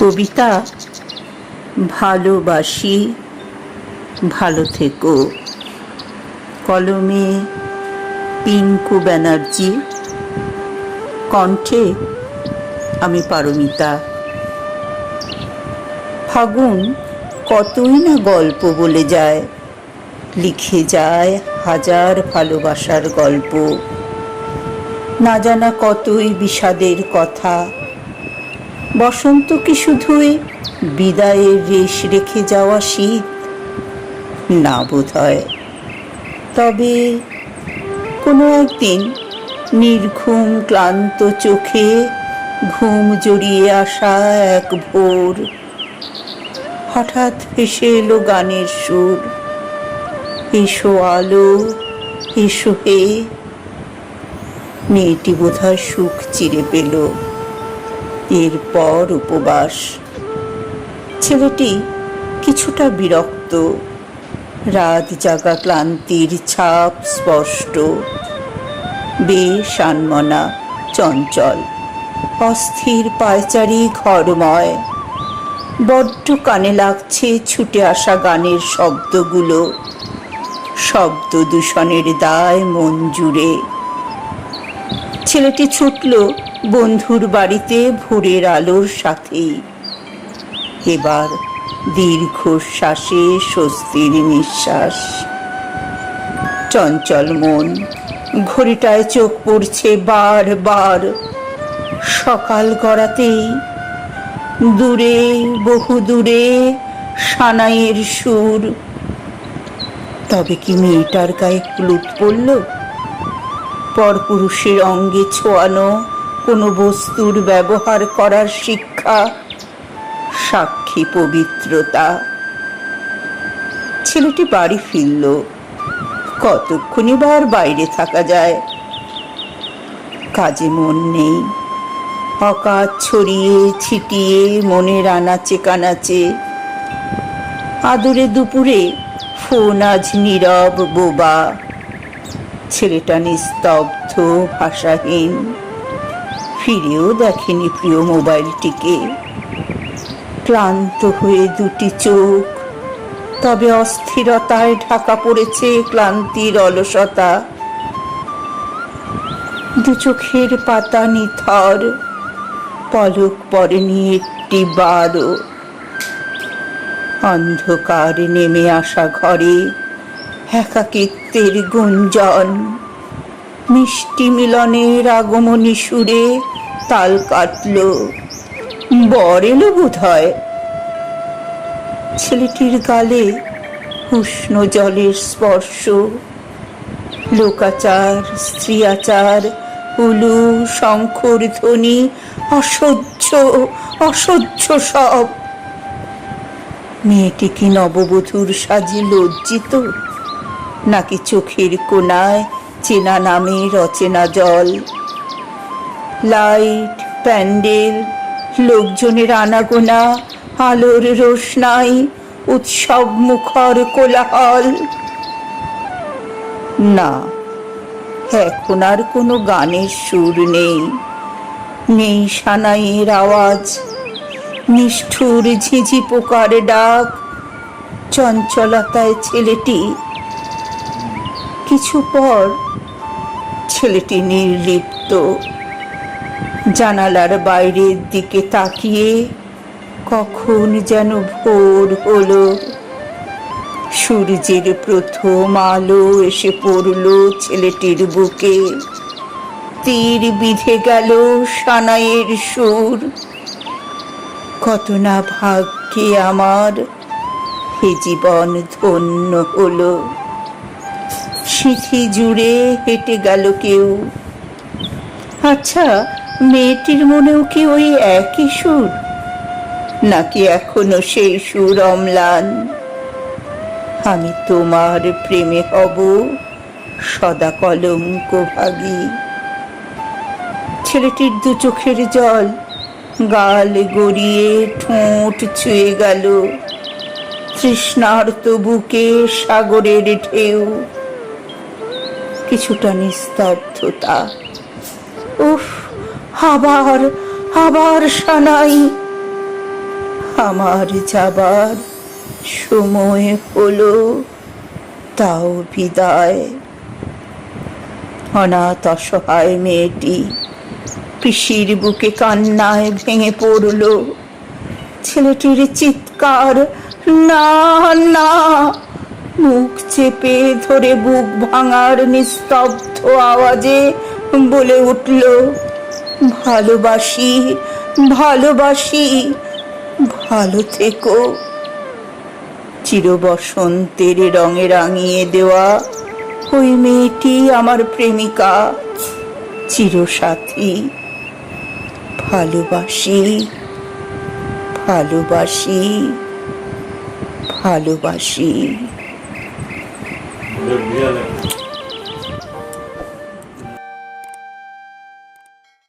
কবিতা, ভালোবাসি। ভালো থেকো। কলমে পিঙ্কু ব্যানার্জি। কণ্ঠে আমি পারমিতা। ফাগুন কতই না গল্প বলে যায়, লিখে যায় হাজার ভালোবাসার গল্প। না জানা কতই বিষাদের কথা বসন্ত কি শুধুই বিদায়ের রেশ রেখে যাওয়া শীত? না বোধ হয় তবে কোনো একদিন নির্ঘুম ক্লান্ত চোখে ঘুম জড়িয়ে আসা এক ভোর, হঠাৎ ভেসে এলো গানের সুর। এসো আলো, এসো হে। মেয়েটি বোধহয় সুখ চিরে পেল। এরপর উপবাস। ছেলেটি কিছুটা বিরক্ত, রাত জাগা ক্লান্তির ছাপ স্পষ্ট বেশ আনমনা চঞ্চল, অস্থির পায়চারি ঘরময়। বড্ড কানে লাগছে ছুটে আসা গানের শব্দগুলো, শব্দ দূষণের দায় মন জুড়ে। ছেলেটি ছুটল বন্ধুর বাড়িতে ভোরের আলোর সাথেই। এবার দীর্ঘশ্বাসে স্বস্তির নিঃশ্বাস। চঞ্চল মন, ঘড়িটায় চোখ পড়ছে বার বার। সকাল গড়াতেই দূরে, বহু দূরে সানাইয়ের সুর। তবে কি মেয়েটার গায়ে হলুদ পড়ল? পরপুরুষের অঙ্গে ছোঁয়ানো কোনো বস্তুর ব্যবহার করার শিক্ষা, সাক্ষী পবিত্রতা। ছেলেটি বাড়ি ফিরল। কতক্ষণই বার বাইরে থাকা যায়? কাজে মন নেই। অকাজ ছড়িয়ে ছিটিয়ে মনের আনাচে কানাচে। আদরে দুপুরে ফোন আজ নীরব বোবা। ছেলেটা নিস্তব্ধ, ভাষাহীন। ফিরেও দেখেনি প্রিয় মোবাইলটিকে। ক্লান্ত হয়ে দুটি চোখ, তবে অস্থিরতায় ঢাকা পড়েছে ক্লান্তির অলসতা। দু চোখের পাতা নিথর, পলক পড়েনি একটি বারো অন্ধকার নেমে আসা ঘরে একাকিত্বের গুঞ্জন। মিষ্টি মিলনের আগমনী সুরে তাল কাটল। বর এলো বোধ হয় ছেলেটির গালে উষ্ণ জলের স্পর্শ। লোকাচার, স্ত্রীয়াচার, উলু, শঙ্খর ধ্বনি, অসহ্য অসহ্য সব। মেয়েটি কি নববধূর সাজে লজ্জিত? নাকি চোখের কোনায় চেনা নামের অচেনা জল লাইট, প্যান্ডেল, লোকজনের আনাগোনা, আলোর রোশনাই, উৎসব মুখর কোলাহল। না, এখন আর কোনো গানের সুর নেই। নেই সানাইয়ের আওয়াজ, নিষ্ঠুর ঝিঝি পোকার ডাক, চঞ্চলতায় ছেলেটি। কিছু পর ছেলেটি নির্লিপ্ত। জানালার বাইরের দিকে তাকিয়ে কখন যেন ভোর হলো। সূর্যের প্রথম আলো এসে পড়ল ছেলেটির বুকে। তীর বিধে গেল সানাইয়ের সুর। কত না ভাগ্যে আমার হে জীবন ধন্য হলো। সিথি জুড়ে হেঁটে গেল কেউ। আচ্ছা মেয়েটির মনেও কি ওই একই সুর? নাকি এখনও সেই সুর অম্লান? আমি তোমার প্রেমে হব, সদা কলঙ্ক ভাগী। ছেলেটির দু চোখের জল গাল গড়িয়ে ঠোঁট ছুঁয়ে গেল। তৃষ্ণার্ত বুকে সাগরের ঢেউ। কিছুটা নিস্তব্ধতা। উফ, আবার আবার সানাই। আমার যাবার সময় হলো, তাও বিদায়। অনাথ অসহায় মেয়েটি পিসির বুকে কান্নায় ভেঙে পড়ল। ছেলেটির চিৎকার, না না মুখ চেপে ধরে বুক ভাঙার নিস্তব্ধ আওয়াজে বলে উঠল, ভালোবাসি ভালোবাসি, ভালো থেকো। চিরবসন্তের রঙে রাঙিয়ে দেওয়া ওই মেয়েটি আমার প্রেমিকা, চিরসাথী। ভালোবাসি ভালোবাসি ভালোবাসি। 没有没有那